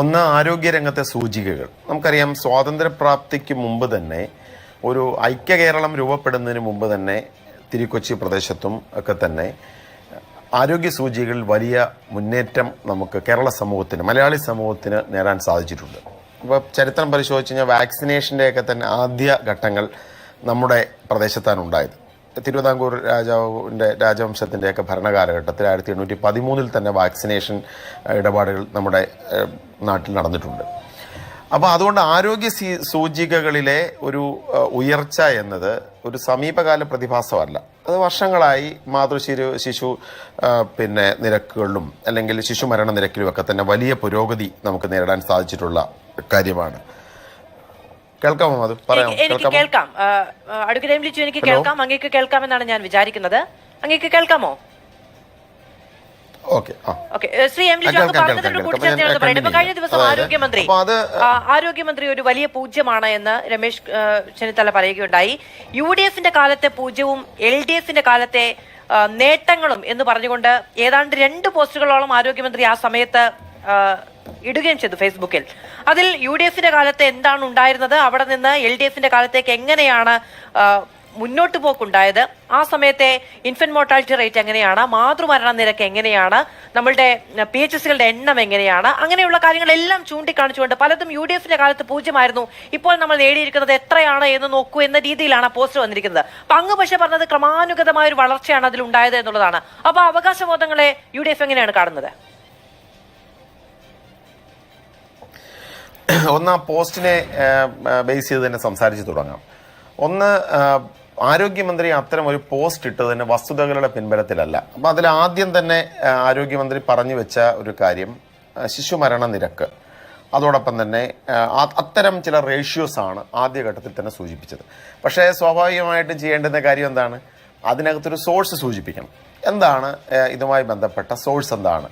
ഒന്ന് ആരോഗ്യരംഗത്തെ സൂചികകൾ. നമുക്കറിയാം സ്വാതന്ത്ര്യപ്രാപ്തിക്ക് മുമ്പ് തന്നെ ഒരു ഐക്യ കേരളം രൂപപ്പെടുന്നതിന് മുമ്പ് തന്നെ തിരുക്കൊച്ചി പ്രദേശത്തും ഒക്കെ തന്നെ ആരോഗ്യ സൂചികകളിൽ വലിയ മുന്നേറ്റം നമുക്ക് കേരള സമൂഹത്തിന് മലയാളി സമൂഹത്തിന് നേടാൻ സാധിച്ചിട്ടുണ്ട്. ഇപ്പോൾ ചരിത്രം പരിശോധിച്ച് കഴിഞ്ഞാൽ വാക്സിനേഷന്റെയൊക്കെ തന്നെ ആദ്യ ഘട്ടങ്ങൾ നമ്മുടെ പ്രദേശത്താണ് ഉണ്ടായത്. തിരുവിതാംകൂർ രാജാവിന്റെ രാജവംശത്തിന്റെയൊക്കെ ഭരണകാലഘട്ടത്തിൽ ആയിരത്തി എണ്ണൂറ്റി പതിമൂന്നിൽ തന്നെ വാക്സിനേഷൻ ഇടപാടുകൾ നമ്മുടെ നാട്ടിൽ നടന്നിട്ടുണ്ട്. അപ്പോൾ അതുകൊണ്ട് ആരോഗ്യ സൂചികകളിലെ ഒരു ഉയർച്ച എന്നത് ഒരു സമീപകാല പ്രതിഭാസമല്ല. അത് വർഷങ്ങളായി മാതൃശിരു ശിശു പിന്നെ നിരക്കുകളിലും അല്ലെങ്കിൽ ശിശു മരണ നിരക്കിലും ഒക്കെ തന്നെ വലിയ പുരോഗതി നമുക്ക് നേരിടാൻ സാധിച്ചിട്ടുള്ള കാര്യമാണ്. കേൾക്കാമോ അത് പറയാം എനിക്ക് കേൾക്കാം. അടുക്കരയും ലിച്ചു എനിക്ക് കേൾക്കാം. അങ്ങേക്ക് കേൾക്കാമെന്നാണ് ഞാൻ വിചാരിക്കുന്നത്. അങ്ങേക്ക് കേൾക്കാമോ? കഴിഞ്ഞ ദിവസം. ആരോഗ്യമന്ത്രി ആരോഗ്യമന്ത്രി ഒരു വലിയ പൂജ്യമാണ് എന്ന് രമേശ് ചെന്നിത്തല പറയുകയുണ്ടായി. യു ഡി എഫിന്റെ കാലത്തെ പൂജ്യവും എൽ ഡി എഫിന്റെ കാലത്തെ നേട്ടങ്ങളും എന്ന് പറഞ്ഞുകൊണ്ട് ഏതാണ്ട് രണ്ട് പോസ്റ്റുകളോളം ആരോഗ്യമന്ത്രി ആ സമയത്ത് ഇടുകയും ചെയ്തു ഫേസ്ബുക്കിൽ. അതിൽ യു ഡി എഫിന്റെ കാലത്ത് എന്താണ് ഉണ്ടായിരുന്നത്? അവിടെ നിന്ന് എൽ ഡി എഫിന്റെ കാലത്തേക്ക് എങ്ങനെയാണ് മുന്നോട്ട് പോക്കുണ്ടായത്? ആ സമയത്തെ ഇൻഫന്റ് മോർട്ടാലിറ്റി റേറ്റ് എങ്ങനെയാണ്? മാതൃമരണ നിരക്ക് എങ്ങനെയാണ്? നമ്മളുടെ പി എച്ച് എസുകളുടെ എണ്ണം എങ്ങനെയാണ്? അങ്ങനെയുള്ള കാര്യങ്ങളെല്ലാം ചൂണ്ടിക്കാണിച്ചുകൊണ്ട് പലതും യു ഡി എഫിന്റെ കാലത്ത് പൂജ്യമായിരുന്നു. ഇപ്പോൾ നമ്മൾ നേടിയിരിക്കുന്നത് എത്രയാണ് എന്ന് നോക്കൂ എന്ന രീതിയിലാണ് പോസ്റ്റ് വന്നിരിക്കുന്നത്. അപ്പൊ അങ്ങ് പക്ഷെ പറഞ്ഞത് ക്രമാനുഗതമായ ഒരു വളർച്ചയാണ് അതിൽ ഉണ്ടായത് എന്നുള്ളതാണ്. അപ്പൊ അവകാശബോധങ്ങളെ യു ഡി എഫ് എങ്ങനെയാണ് കാണുന്നത്? ഒന്ന് ആ പോസ്റ്റിനെ ബേസ് ചെയ്ത് തന്നെ സംസാരിച്ച് തുടങ്ങാം. ഒന്ന് ആരോഗ്യമന്ത്രി അത്തരം ഒരു പോസ്റ്റ് ഇട്ടത് തന്നെ വസ്തുതകളുടെ പിൻബലത്തിലല്ല. അപ്പം അതിൽ ആദ്യം തന്നെ ആരോഗ്യമന്ത്രി പറഞ്ഞു വെച്ച ഒരു കാര്യം ശിശു ശിശുമരണ നിരക്ക്. അതോടൊപ്പം തന്നെ അത്തരം ചില റേഷ്യോസ് ആണ് ആദ്യഘട്ടത്തിൽ തന്നെ സൂചിപ്പിച്ചത്. പക്ഷേ സ്വാഭാവികമായിട്ടും ചെയ്യേണ്ടുന്ന കാര്യം എന്താണ്? അതിനകത്തൊരു സോഴ്സ് സൂചിപ്പിക്കണം. എന്താണ് ഇതുമായി ബന്ധപ്പെട്ട സോഴ്സ് എന്താണ്?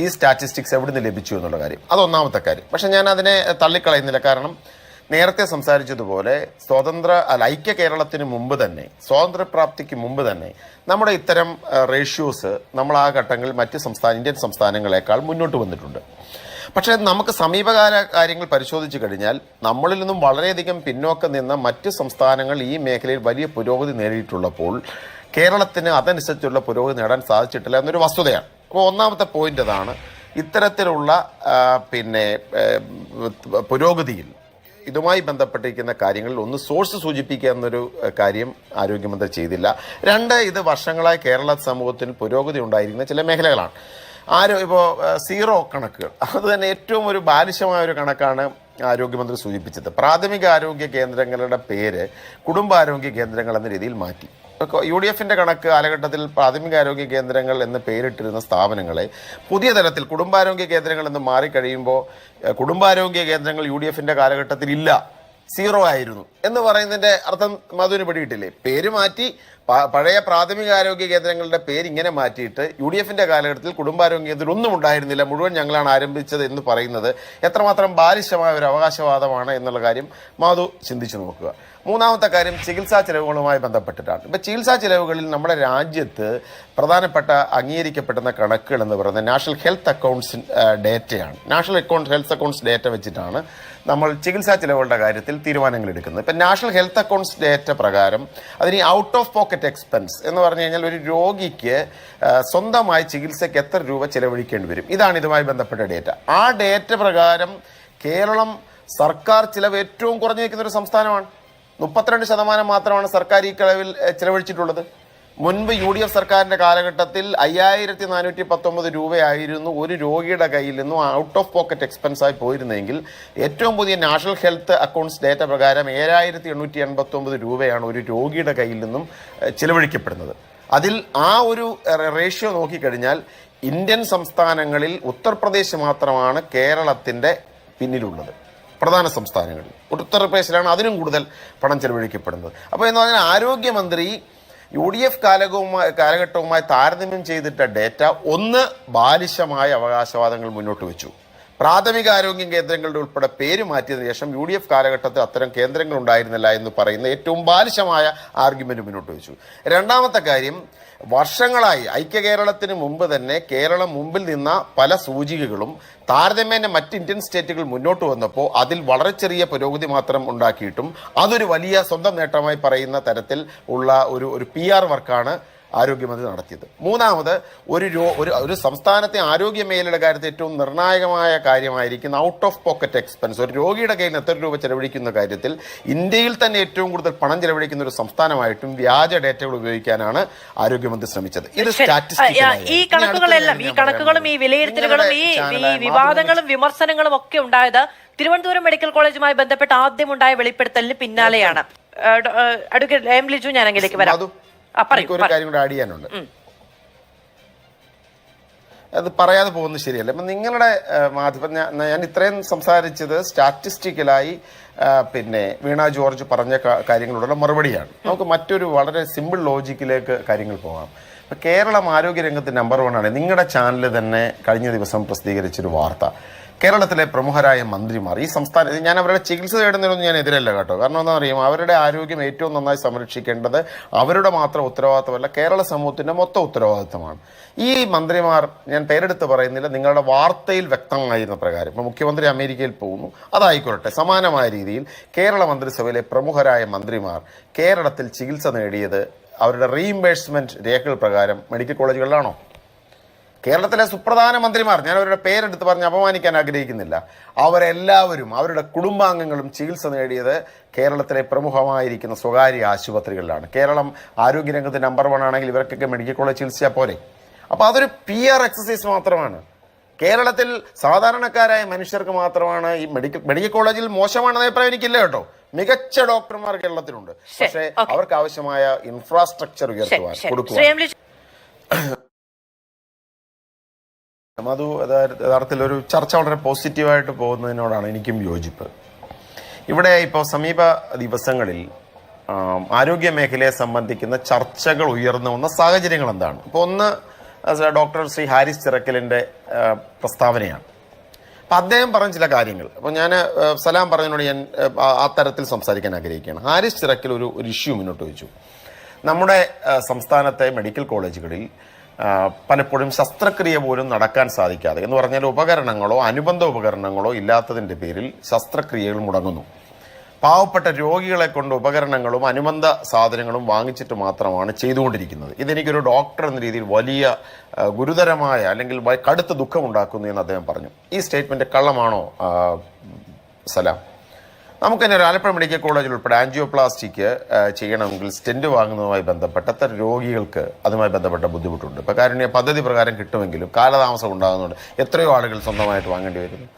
ഈ സ്റ്റാറ്റിസ്റ്റിക്സ് എവിടെ നിന്ന് ലഭിച്ചു എന്നുള്ള കാര്യം. അതൊന്നാമത്തെ കാര്യം. പക്ഷെ ഞാൻ അതിനെ തള്ളിക്കളയുന്നില്ല. കാരണം നേരത്തെ സംസാരിച്ചതുപോലെ സ്വതന്ത്ര അല്ല ഐക്യ കേരളത്തിന് മുമ്പ് തന്നെ സ്വാതന്ത്ര്യപ്രാപ്തിക്ക് മുമ്പ് തന്നെ നമ്മുടെ ഇത്തരം റേഷ്യോസ് നമ്മൾ ആ ഘട്ടങ്ങളിൽ മറ്റ് സംസ്ഥാന ഇന്ത്യൻ സംസ്ഥാനങ്ങളെക്കാൾ മുന്നോട്ട് വന്നിട്ടുണ്ട്. പക്ഷേ നമുക്ക് സമീപകാല കാര്യങ്ങൾ പരിശോധിച്ച് കഴിഞ്ഞാൽ നമ്മളിൽ നിന്നും വളരെയധികം പിന്നോക്കം നിന്ന മറ്റ് സംസ്ഥാനങ്ങൾ ഈ മേഖലയിൽ വലിയ പുരോഗതി നേടിയിട്ടുള്ളപ്പോൾ കേരളത്തിന് അതനുസരിച്ചുള്ള പുരോഗതി നേടാൻ സാധിച്ചിട്ടില്ല എന്നൊരു വസ്തുതയാണ്. അപ്പോൾ ഒന്നാമത്തെ പോയിന്റ് അതാണ്. ഇത്തരത്തിലുള്ള പിന്നെ പുരോഗതിയിൽ ഇതുമായി ബന്ധപ്പെട്ടിരിക്കുന്ന കാര്യങ്ങളിൽ ഒന്ന് സോഴ്സ് സൂചിപ്പിക്കുക എന്നൊരു കാര്യം ആരോഗ്യമന്ത്രി ചെയ്തില്ല. രണ്ട് ഇത് വർഷങ്ങളായി കേരള സമൂഹത്തിൽ പുരോഗതി ഉണ്ടായിരിക്കുന്ന ചില മേഖലകളാണ്. ആരോ ഇപ്പോൾ സീറോ കണക്കുകൾ. അത് തന്നെ ഏറ്റവും ഒരു ബാലിശമായ ഒരു കണക്കാണ് ആരോഗ്യമന്ത്രി സൂചിപ്പിച്ചത്. പ്രാഥമിക ആരോഗ്യ കേന്ദ്രങ്ങളുടെ പേര് കുടുംബാരോഗ്യ കേന്ദ്രങ്ങൾ എന്ന രീതിയിൽ മാറ്റി. യു ഡി എഫിന്റെ കണക്ക് കാലഘട്ടത്തിൽ പ്രാഥമികാരോഗ്യ കേന്ദ്രങ്ങൾ എന്ന് പേരിട്ടിരുന്ന സ്ഥാപനങ്ങളെ പുതിയ തരത്തിൽ കുടുംബാരോഗ്യ കേന്ദ്രങ്ങൾ എന്ന് മാറിക്കഴിയുമ്പോൾ കുടുംബാരോഗ്യ കേന്ദ്രങ്ങൾ യു ഡി എഫിന്റെ കാലഘട്ടത്തിൽ ഇല്ല. സീറോ ആയിരുന്നു. എന്ന് പറയുന്നതിന്റെ അർത്ഥം മധുവിന് പിടിയിട്ടില്ലേ പേര് മാറ്റി പഴയ പ്രാഥമിക ആരോഗ്യ കേന്ദ്രങ്ങളുടെ പേര് ഇങ്ങനെ മാറ്റിയിട്ട് യു ഡി എഫിന്റെ കാലഘട്ടത്തിൽ കുടുംബാരോഗ്യ കേന്ദ്രം ഒന്നും ഉണ്ടായിരുന്നില്ല. മുഴുവൻ ഞങ്ങളാണ് ആരംഭിച്ചത് എന്ന് പറയുന്നത്. എത്രമാത്രം ബാലിശമായ ഒരു അവകാശവാദമാണ് എന്നുള്ള കാര്യം മാധു ചിന്തിച്ചു നോക്കുക. മൂന്നാമത്തെ കാര്യം ചികിത്സാ ചിലവുകളുമായി ബന്ധപ്പെട്ടിട്ടാണ്. ഇപ്പം ചികിത്സാ ചിലവുകളിൽ നമ്മുടെ രാജ്യത്ത് പ്രധാനപ്പെട്ട അംഗീകരിക്കപ്പെടുന്ന കണക്കുകൾ എന്ന് പറയുന്നത് national health accounts ഡേറ്റയാണ്. National account health accounts data വെച്ചിട്ടാണ് നമ്മൾ ചികിത്സാ ചെലവുകളുടെ കാര്യത്തിൽ തീരുമാനങ്ങൾ എടുക്കുന്നത്. ഇപ്പം നാഷണൽ ഹെൽത്ത് അക്കൗണ്ട്സ് ഡേറ്റ പ്രകാരം അതിന് ഔട്ട് ഓഫ് പോക്കറ്റ് എക്സ്പെൻസ് എന്ന് പറഞ്ഞു കഴിഞ്ഞാൽ ഒരു രോഗിക്ക് സ്വന്തമായി ചികിത്സയ്ക്ക് എത്ര രൂപ ചെലവഴിക്കേണ്ടി വരും? ഇതാണ് ഇതുമായി ബന്ധപ്പെട്ട ഡേറ്റ. ആ ഡേറ്റ പ്രകാരം കേരളം സർക്കാർ ചിലവ് ഏറ്റവും കുറഞ്ഞു നിൽക്കുന്ന ഒരു സംസ്ഥാനമാണ്. മുപ്പത്തിരണ്ട് ശതമാനം മാത്രമാണ് സർക്കാർ ഈ കളവിൽ ചിലവഴിച്ചിട്ടുള്ളത്. മുൻപ് യു ഡി എഫ് സർക്കാരിന്റെ കാലഘട്ടത്തിൽ അയ്യായിരത്തി നാനൂറ്റി പത്തൊമ്പത് രൂപയായിരുന്നു ഒരു രോഗിയുടെ കയ്യിൽ നിന്നും ഔട്ട് ഓഫ് പോക്കറ്റ് എക്സ്പെൻസ് ആയി പോയിരുന്നെങ്കിൽ ഏറ്റവും പുതിയ നാഷണൽ ഹെൽത്ത് അക്കൗണ്ട്സ് ഡേറ്റ പ്രകാരം ഏഴായിരത്തി എണ്ണൂറ്റി എൺപത്തൊമ്പത് രൂപയാണ് ഒരു രോഗിയുടെ കയ്യിൽ നിന്നും ചിലവഴിക്കപ്പെടുന്നത്. അതിൽ ആ ഒരു റേഷ്യോ നോക്കിക്കഴിഞ്ഞാൽ ഇന്ത്യൻ സംസ്ഥാനങ്ങളിൽ ഉത്തർപ്രദേശ് മാത്രമാണ് കേരളത്തിന്റെ പിന്നിലുള്ളത്. പ്രധാന സംസ്ഥാനങ്ങളിൽ ഉത്തർപ്രദേശിലാണ് അതിനും കൂടുതൽ പണം ചെലവഴിക്കപ്പെടുന്നത്. അപ്പോൾ എന്ന് പറഞ്ഞാൽ ആരോഗ്യമന്ത്രി യു ഡി എഫ് കാലകവുമായി കാലഘട്ടവുമായി താരതമ്യം ചെയ്തിട്ട ഡേറ്റ ഒന്ന് ബാലിശമായ അവകാശവാദങ്ങൾ മുന്നോട്ട് വെച്ചു. പ്രാഥമിക ആരോഗ്യ കേന്ദ്രങ്ങളുടെ ഉൾപ്പെടെ പേര് മാറ്റിയതിനു ശേഷം യു ഡി എഫ് കാലഘട്ടത്തിൽ അത്തരം കേന്ദ്രങ്ങൾ ഉണ്ടായിരുന്നില്ല എന്ന് പറയുന്ന ഏറ്റവും ബാലിശമായ ആർഗ്യുമെന്റ് മുന്നോട്ട് വെച്ചു. രണ്ടാമത്തെ കാര്യം വർഷങ്ങളായി ഐക്യ കേരളത്തിന് മുമ്പ് തന്നെ കേരളം മുമ്പിൽ നിന്ന പല സൂചികകളും താരതമ്യേന മറ്റ് ഇന്ത്യൻ സ്റ്റേറ്റുകൾ മുന്നോട്ട് വന്നപ്പോൾ അതിൽ വളരെ ചെറിയ പുരോഗതി മാത്രം ഉണ്ടാക്കിയിട്ടും അതൊരു വലിയ സ്വന്തം നേട്ടമായി പറയുന്ന തരത്തിൽ ഉള്ള ഒരു ഒരു പി വർക്കാണ് ആരോഗ്യമന്ത്രി നടത്തിയത്. മൂന്നാമത് ഒരു രോ ഒരു ഒരു സംസ്ഥാനത്തെ ആരോഗ്യ മേഖലയുടെ കാര്യത്തിൽ ഏറ്റവും നിർണായകമായ കാര്യമായിരിക്കുന്ന ഔട്ട് ഓഫ് പോക്കറ്റ് എക്സ്പെൻസ് ഒരു രോഗിയുടെ കയ്യിൽ എത്ര രൂപ ചെലവഴിക്കുന്ന കാര്യത്തിൽ ഇന്ത്യയിൽ തന്നെ ഏറ്റവും കൂടുതൽ പണം ചെലവഴിക്കുന്ന ഒരു സംസ്ഥാനമായിട്ടും വ്യാജ ഡേറ്റകൾ ഉപയോഗിക്കാനാണ് ആരോഗ്യമന്ത്രി ശ്രമിച്ചത്. ഇത്. ഈ കണക്കുകളെല്ലാം ഈ കണക്കുകളും ഈ വിലയിരുത്തലുകളും ഈ വിവാദങ്ങളും വിമർശനങ്ങളും ഒക്കെ ഉണ്ടായത് തിരുവനന്തപുരം മെഡിക്കൽ കോളേജുമായി ബന്ധപ്പെട്ട് ആദ്യമുണ്ടായ വെളിപ്പെടുത്തലിന് പിന്നാലെയാണ്. അഡ്വക്കേറ്റ് എം ലിജു ഞാൻ അങ്കിലേക്ക് വരാം ഒരു കാര്യം കൂടെ ആഡ് ചെയ്യാനുണ്ട്. അത് പറയാതെ പോകുന്നത് ശരിയല്ല. അപ്പം നിങ്ങളുടെ മാധ്യമം ഞാൻ ഇത്രയും സംസാരിച്ചത് സ്റ്റാറ്റിസ്റ്റിക്കലായി പിന്നെ വീണ ജോർജ് പറഞ്ഞ കാര്യങ്ങളോടുള്ള കാര്യങ്ങളുടെ മറുപടിയാണ് നമുക്ക് മറ്റൊരു വളരെ സിമ്പിൾ ലോജിക്കിലേക്ക് കാര്യങ്ങൾ പോകാം. ഇപ്പം കേരളം ആരോഗ്യരംഗത്ത് നമ്പർ വൺ ആണ്. നിങ്ങളുടെ ചാനൽ തന്നെ കഴിഞ്ഞ ദിവസം പ്രസിദ്ധീകരിച്ചൊരു വാർത്ത. കേരളത്തിലെ പ്രമുഖരായ മന്ത്രിമാർ ഈ സംസ്ഥാന ഞാൻ അവരുടെ ചികിത്സ തേടുന്നതിനൊന്നും ഞാൻ എതിരല്ല കേട്ടോ. കാരണം എന്താ പറയും അവരുടെ ആരോഗ്യം ഏറ്റവും നന്നായി സംരക്ഷിക്കേണ്ടത് അവരുടെ മാത്രം ഉത്തരവാദിത്തമല്ല കേരള സമൂഹത്തിന്റെ മൊത്തം ഉത്തരവാദിത്തമാണ്. ഈ മന്ത്രിമാർ ഞാൻ പേരെടുത്ത് പറയുന്നില്ല നിങ്ങളുടെ വാർത്തയിൽ വ്യക്തമായിരുന്ന പ്രകാരം. ഇപ്പൊ മുഖ്യമന്ത്രി അമേരിക്കയിൽ പോകുന്നു അതായിക്കോട്ടെ സമാനമായ രീതിയിൽ കേരള മന്ത്രിസഭയിലെ പ്രമുഖരായ മന്ത്രിമാർ കേരളത്തിൽ ചികിത്സ നേടിയത് അവരുടെ റീഇംബേഴ്സ്മെന്റ് രേഖകൾ പ്രകാരം മെഡിക്കൽ കോളേജുകളിലാണോ കേരളത്തിലെ സുപ്രധാന മന്ത്രിമാർ ഞാൻ അവരുടെ പേരെടുത്ത് പറഞ്ഞ് അപമാനിക്കാൻ ആഗ്രഹിക്കുന്നില്ല. അവരെല്ലാവരും അവരുടെ കുടുംബാംഗങ്ങളും ചികിത്സ നേടിയത് കേരളത്തിലെ പ്രമുഖമായിരിക്കുന്ന സ്വകാര്യ ആശുപത്രികളിലാണ്. കേരളം ആരോഗ്യരംഗത്ത് നമ്പർ വൺ ആണെങ്കിൽ ഇവർക്കൊക്കെ മെഡിക്കൽ കോളേജ് ചികിത്സയാൽ പോരെ. അപ്പോൾ അതൊരു പി ആർ എക്സസൈസ് മാത്രമാണ്. കേരളത്തിൽ സാധാരണക്കാരായ മനുഷ്യർക്ക് മാത്രമാണ് ഈ മെഡിക്കൽ മെഡിക്കൽ കോളേജിൽ മോശമാണെന്ന അഭിപ്രായം എനിക്കില്ല കേട്ടോ. മികച്ച ഡോക്ടർമാർ കേരളത്തിലുണ്ട്. പക്ഷേ അവർക്ക് ആവശ്യമായ ഇൻഫ്രാസ്ട്രക്ചർ ഉയർത്തുവാൻ കൊടുക്കുക കൊടുക്കുവാൻ. അത് യഥാർത്ഥത്തിൽ ഒരു ചർച്ച വളരെ പോസിറ്റീവായിട്ട് പോകുന്നതിനോടാണ് എനിക്കും യോജിപ്പ്. ഇവിടെ ഇപ്പോൾ സമീപ ദിവസങ്ങളിൽ ആരോഗ്യ മേഖലയെ സംബന്ധിക്കുന്ന ചർച്ചകൾ ഉയർന്നു വന്ന സാഹചര്യങ്ങൾ എന്താണ്? ഇപ്പോൾ ഒന്ന് ഡോക്ടർ ശ്രീ ഹാരിസ് ചിറക്കലിന്റെ പ്രസ്താവനയാണ്. അപ്പം അദ്ദേഹം പറഞ്ഞ ചില കാര്യങ്ങൾ. അപ്പോൾ ഞാൻ സലാം പറഞ്ഞതിനോട് ഞാൻ ആ തരത്തിൽ സംസാരിക്കാൻ ആഗ്രഹിക്കുകയാണ്. ഹാരിസ് ചിറക്കൽ ഒരു ഒരു ഇഷ്യൂ മുന്നോട്ട് വെച്ചു. നമ്മുടെ സംസ്ഥാനത്തെ മെഡിക്കൽ കോളേജുകളിൽ പലപ്പോഴും ശസ്ത്രക്രിയ പോലും നടക്കാൻ സാധിക്കാതെ എന്ന് പറഞ്ഞാൽ ഉപകരണങ്ങളോ അനുബന്ധ ഉപകരണങ്ങളോ ഇല്ലാത്തതിന്റെ പേരിൽ ശസ്ത്രക്രിയകൾ മുടങ്ങുന്നു. പാവപ്പെട്ട രോഗികളെ കൊണ്ട് ഉപകരണങ്ങളും അനുബന്ധ സാധനങ്ങളും വാങ്ങിച്ചിട്ട് മാത്രമാണ് ചെയ്തുകൊണ്ടിരിക്കുന്നത്. ഇതെനിക്കൊരു ഡോക്ടർ എന്ന രീതിയിൽ വലിയ ഗുരുതരമായ അല്ലെങ്കിൽ കടുത്ത ദുഃഖമുണ്ടാക്കുന്നു എന്ന് അദ്ദേഹം പറഞ്ഞു. ഈ സ്റ്റേറ്റ്മെന്റ് കള്ളമാണോ സലാം? നമുക്ക് തന്നെ ഒരു ആലപ്പുഴ മെഡിക്കൽ കോളേജിൽ ഉൾപ്പെടെ ആൻജിയോപ്ലാസ്റ്റിക്ക് ചെയ്യണമെങ്കിൽ സ്റ്റെന്റ് വാങ്ങുന്നതുമായി ബന്ധപ്പെട്ട എത്ര രോഗികൾക്ക് അതുമായി ബന്ധപ്പെട്ട ബുദ്ധിമുട്ടുണ്ട്. ഇപ്പോൾ കാരുണ്യ പദ്ധതി പ്രകാരം കിട്ടുമെങ്കിലും കാലതാമസം ഉണ്ടാകുന്നുണ്ട്. എത്രയോ ആളുകൾ സ്വന്തമായിട്ട് വാങ്ങേണ്ടി വരുന്നു.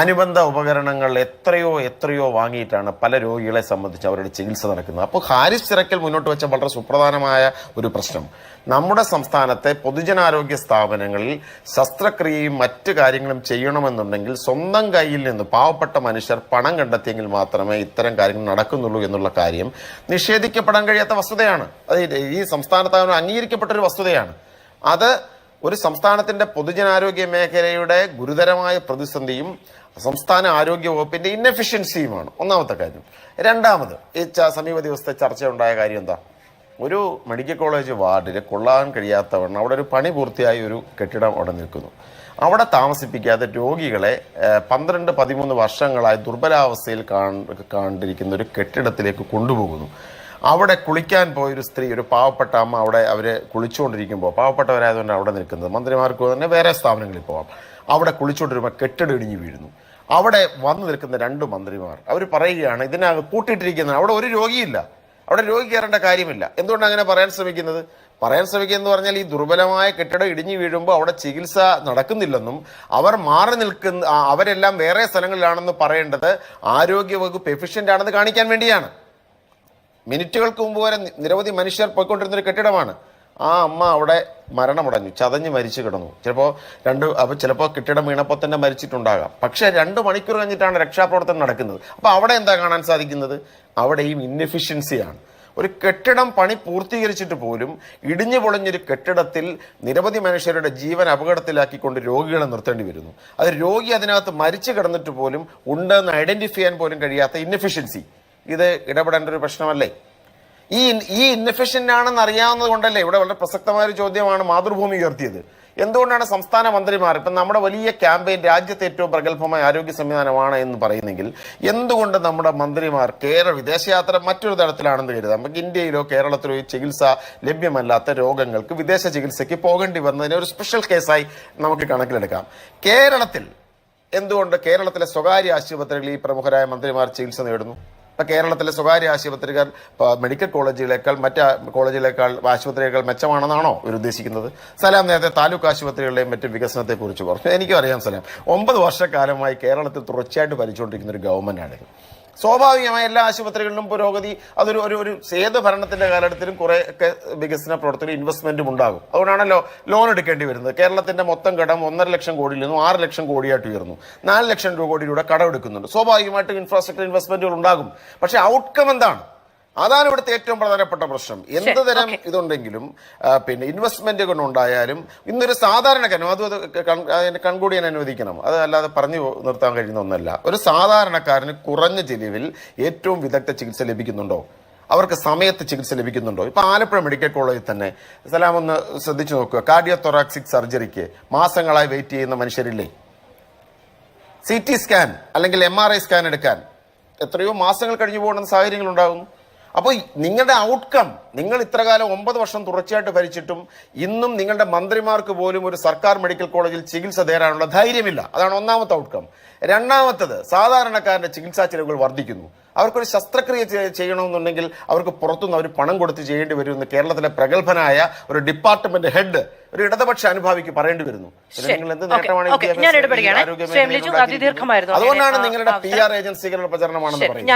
അനുബന്ധ ഉപകരണങ്ങൾ എത്രയോ എത്രയോ വാങ്ങിയിട്ടാണ് പല രോഗികളെ സംബന്ധിച്ച് അവരുടെ ചികിത്സ നടക്കുന്നത്. അപ്പോൾ ഹാരിസ് ചിറക്കൽ മുന്നോട്ട് വെച്ച വളരെ സുപ്രധാനമായ ഒരു പ്രശ്നം. നമ്മുടെ സംസ്ഥാനത്തെ പൊതുജനാരോഗ്യ സ്ഥാപനങ്ങളിൽ ശസ്ത്രക്രിയയും മറ്റ് കാര്യങ്ങളും ചെയ്യണമെന്നുണ്ടെങ്കിൽ സ്വന്തം കയ്യിൽ നിന്ന് പാവപ്പെട്ട മനുഷ്യർ പണം കണ്ടെത്തിയെങ്കിൽ മാത്രമേ ഇത്തരം കാര്യങ്ങൾ നടക്കുന്നുള്ളൂ എന്നുള്ള കാര്യം നിഷേധിക്കപ്പെടാൻ കഴിയാത്ത വസ്തുതയാണ്. അത് ഈ സംസ്ഥാനത്ത് അംഗീകരിക്കപ്പെട്ട ഒരു വസ്തുതയാണ്. അത് ഒരു സംസ്ഥാനത്തിന്റെ പൊതുജനാരോഗ്യ മേഖലയുടെ ഗുരുതരമായ പ്രതിസന്ധിയും സംസ്ഥാന ആരോഗ്യ വകുപ്പിന്റെ ഇന്നെഫിഷ്യൻസിയുമാണ് ഒന്നാമത്തെ കാര്യം. രണ്ടാമത് ഈ സമീപ ദിവസത്തെ ചർച്ച ഉണ്ടായ കാര്യം എന്താ? ഒരു മെഡിക്കൽ കോളേജ് വാർഡിൽ കൊള്ളാൻ കഴിയാത്തവണ്ണം അവിടെ ഒരു പണി പൂർത്തിയായ ഒരു കെട്ടിടം അവിടെ നിൽക്കുന്നു. അവിടെ താമസിപ്പിക്കാതെ രോഗികളെ പന്ത്രണ്ട് പതിമൂന്ന് വർഷങ്ങളായി ദുർബലാവസ്ഥയിൽ കാണ കണ്ടിരിക്കുന്ന ഒരു കെട്ടിടത്തിലേക്ക് കൊണ്ടുപോകുന്നു. അവിടെ കുളിക്കാൻ പോയൊരു സ്ത്രീ ഒരു പാവപ്പെട്ട അമ്മ അവിടെ അവർ കുളിച്ചുകൊണ്ടിരിക്കുമ്പോൾ പാവപ്പെട്ടവരായതുകൊണ്ട് അവിടെ നിൽക്കുന്നത് മന്ത്രിമാർക്ക് തന്നെ വേറെ സ്ഥാപനങ്ങളിൽ പോവാം. അവിടെ കുളിച്ചുകൊണ്ടിരുമ്പോൾ കെട്ടിടം ഇടിഞ്ഞു വീഴുന്നു. അവിടെ വന്നു നിൽക്കുന്ന രണ്ട് മന്ത്രിമാർ അവർ പറയുകയാണ് ഇതിനകത്ത് കൂട്ടിയിട്ടിരിക്കുന്ന അവിടെ ഒരു രോഗിയില്ല. അവിടെ രോഗി കയറേണ്ട കാര്യമില്ല. എന്തുകൊണ്ട് അങ്ങനെ പറയാൻ ശ്രമിക്കുന്നത്? പറയാൻ ശ്രമിക്കുന്നത് പറഞ്ഞാൽ ഈ ദുർബലമായ കെട്ടിടം ഇടിഞ്ഞു വീഴുമ്പോൾ അവിടെ ചികിത്സ നടക്കുന്നില്ലെന്നും അവർ മാറി നിൽക്കുന്ന അവരെല്ലാം വേറെ സ്ഥലങ്ങളിലാണെന്ന് പറയേണ്ടത് ആരോഗ്യ വകുപ്പ് എഫിഷ്യന്റ് ആണെന്ന് കാണിക്കാൻ വേണ്ടിയാണ്. മിനിറ്റുകൾക്ക് മുമ്പ് വരെ നിരവധി മനുഷ്യർ പോയിക്കൊണ്ടിരുന്ന ഒരു കെട്ടിടമാണ്. ആ അമ്മ അവിടെ മരണമടഞ്ഞു. ചതഞ്ഞ് മരിച്ചു കിടന്നു. ചിലപ്പോൾ രണ്ട് അപ്പോൾ ചിലപ്പോൾ കെട്ടിടം വീണപ്പോൾ തന്നെ മരിച്ചിട്ടുണ്ടാകാം. പക്ഷേ രണ്ട് മണിക്കൂർ കഴിഞ്ഞിട്ടാണ് രക്ഷാപ്രവർത്തനം നടക്കുന്നത്. അപ്പോൾ അവിടെ എന്താ കാണാൻ സാധിക്കുന്നത്? അവിടെ ഈ ഇന്നെഫിഷ്യൻസിയാണ് ഒരു കെട്ടിടം പണി പൂർത്തീകരിച്ചിട്ട് പോലും ഇടിഞ്ഞു പൊളിഞ്ഞൊരു കെട്ടിടത്തിൽ നിരവധി മനുഷ്യരുടെ ജീവൻ അപകടത്തിലാക്കിക്കൊണ്ട് രോഗികളെ നിർത്തേണ്ടി വരുന്നു. അത് രോഗി അതിനകത്ത് മരിച്ചു കിടന്നിട്ട് പോലും ഉണ്ടെന്ന് ഐഡന്റിഫൈ ചെയ്യാൻ പോലും കഴിയാത്ത ഇൻഎഫിഷ്യൻസി ഇത് ഇടപെടേണ്ട ഒരു പ്രശ്നമല്ലേ? ഈ ഈ ഇൻഎഫിഷ്യന്റ് ആണെന്ന് അറിയാവുന്നത് കൊണ്ടല്ലേ ഇവിടെ വളരെ പ്രസക്തമായ ഒരു ചോദ്യമാണ് മാതൃഭൂമി ഉയർത്തിയത്. എന്തുകൊണ്ടാണ് സംസ്ഥാന മന്ത്രിമാർ ഇപ്പം നമ്മുടെ വലിയ ക്യാമ്പയിൻ രാജ്യത്തെ ഏറ്റവും പ്രഗത്ഭമായ ആരോഗ്യ സംവിധാനമാണ് എന്ന് പറയുന്നെങ്കിൽ എന്തുകൊണ്ട് നമ്മുടെ മന്ത്രിമാർ കേരള വിദേശയാത്ര മറ്റൊരു തരത്തിലാണെന്ന് കരുതാം? നമുക്ക് ഇന്ത്യയിലോ കേരളത്തിലോ ഈ ചികിത്സ ലഭ്യമല്ലാത്ത രോഗങ്ങൾക്ക് വിദേശ ചികിത്സയ്ക്ക് പോകേണ്ടി വന്നതിനെ ഒരു സ്പെഷ്യൽ കേസായി നമുക്ക് കണക്കിലെടുക്കാം. കേരളത്തിൽ എന്തുകൊണ്ട് കേരളത്തിലെ സ്വകാര്യ ആശുപത്രികളിൽ ഈ പ്രമുഖരായ മന്ത്രിമാർ ചികിത്സ നേടുന്നു? ഇപ്പൊ കേരളത്തിലെ സ്വകാര്യ ആശുപത്രികൾ മെഡിക്കൽ കോളേജുകളേക്കാൾ മറ്റ് കോളേജുകളേക്കാൾ ആശുപത്രികൾ മെച്ചമാണെന്നാണോ ഇവർ ഉദ്ദേശിക്കുന്നത്? സലാം നേരത്തെ താലൂക്ക് ആശുപത്രികളുടെയും മറ്റും വികസനത്തെക്കുറിച്ച് പറഞ്ഞു. എനിക്കും അറിയാം സലാം. ഒമ്പത് വർഷക്കാലമായി കേരളത്തിൽ തുടർച്ചയായിട്ട് ഭരിച്ചുകൊണ്ടിരിക്കുന്ന ഒരു ഗവൺമെന്റാണിത്. സ്വാഭാവികമായി എല്ലാ ആശുപത്രികളിലും പുരോഗതി അതൊരു ഒരു ഒരു സേതു ഭരണത്തിന്റെ കാലഘട്ടത്തിലും കുറെ ഒക്കെ വികസന പ്രവർത്തനം ഇൻവെസ്റ്റ്മെന്റും ഉണ്ടാകും. അതുകൊണ്ടാണല്ലോ ലോൺ എടുക്കേണ്ടി വരുന്നത്. കേരളത്തിന്റെ മൊത്തം കടം ഒന്നര ലക്ഷം കോടിയിൽ നിന്നും ആറ് ലക്ഷം കോടിയായിട്ട് ഉയർന്നു. നാല് ലക്ഷം രൂപ കോടിയുടെ കടം എടുക്കുന്നുണ്ട്. സ്വാഭാവികമായിട്ടും ഇൻഫ്രാസ്ട്രക്ചർ ഇൻവെസ്റ്റ്മെന്റുകൾ ഉണ്ടാകും. പക്ഷെ ഔട്ട്കം എന്താണ്? അതാണ് ഇവിടുത്തെ ഏറ്റവും പ്രധാനപ്പെട്ട പ്രശ്നം. എന്ത് തരം ഇതുണ്ടെങ്കിലും പിന്നെ ഇൻവെസ്റ്റ്മെന്റ് കൊണ്ടുണ്ടായാലും ഇന്നൊരു സാധാരണക്കാരനും അതും അത് കൺകൂടി ഞാൻ അനുവദിക്കണം. അത് അല്ലാതെ പറഞ്ഞു നിർത്താൻ കഴിയുന്ന ഒന്നല്ല. ഒരു സാധാരണക്കാരന് കുറഞ്ഞ ചെലവിൽ ഏറ്റവും വിദഗ്ധ ചികിത്സ ലഭിക്കുന്നുണ്ടോ? അവർക്ക് സമയത്ത് ചികിത്സ ലഭിക്കുന്നുണ്ടോ? ഇപ്പൊ ആലപ്പുഴ മെഡിക്കൽ കോളേജിൽ തന്നെ സലാം ഒന്ന് ശ്രദ്ധിച്ചു നോക്കുക. കാർഡിയോ തൊറാക്സിക് സർജറിക്ക് മാസങ്ങളായി വെയിറ്റ് ചെയ്യുന്ന മനുഷ്യരില്ലേ? സി ടി സ്കാൻ അല്ലെങ്കിൽ എം ആർ ഐ സ്കാൻ എടുക്കാൻ എത്രയോ മാസങ്ങൾ കഴിഞ്ഞു പോകുന്ന സാഹചര്യങ്ങൾ ഉണ്ടാകുന്നു അപ്പോൾ നിങ്ങളുടെ ഔട്ട്കം നിങ്ങൾ ഇത്രകാലം ഒമ്പത് വർഷം തുടർച്ചയായിട്ട് ഭരിച്ചിട്ടും ഇന്നും നിങ്ങളുടെ മന്ത്രിമാർക്ക് പോലും ഒരു സർക്കാർ മെഡിക്കൽ കോളേജിൽ ചികിത്സ തേരാനുള്ള ധൈര്യമില്ല. അതാണ് ഒന്നാമത്തെ ഔട്ട്കം രണ്ടാമത്തത് സാധാരണക്കാരന്റെ ചികിത്സാ ചെലവുകൾ വർദ്ധിക്കുന്നു. അവർക്കൊരു ശസ്ത്രക്രിയ ചെയ്യണമെന്നുണ്ടെങ്കിൽ അവർക്ക് പുറത്തുനിന്ന് അവർ പണം കൊടുത്ത് ചെയ്യേണ്ടി വരുമെന്ന് കേരളത്തിലെ പ്രഗത്ഭനായ ഒരു ഡിപ്പാർട്ട്മെന്റ് ഹെഡ് ഒരു ഇടതുപക്ഷ അനുഭാവിക്ക് പറയേണ്ടി വരുന്നു. അതുകൊണ്ടാണ് നിങ്ങളുടെ. പി ആർ ഏജൻസികളുടെ പ്രചരണമാണെന്ന് പറയുന്നത്.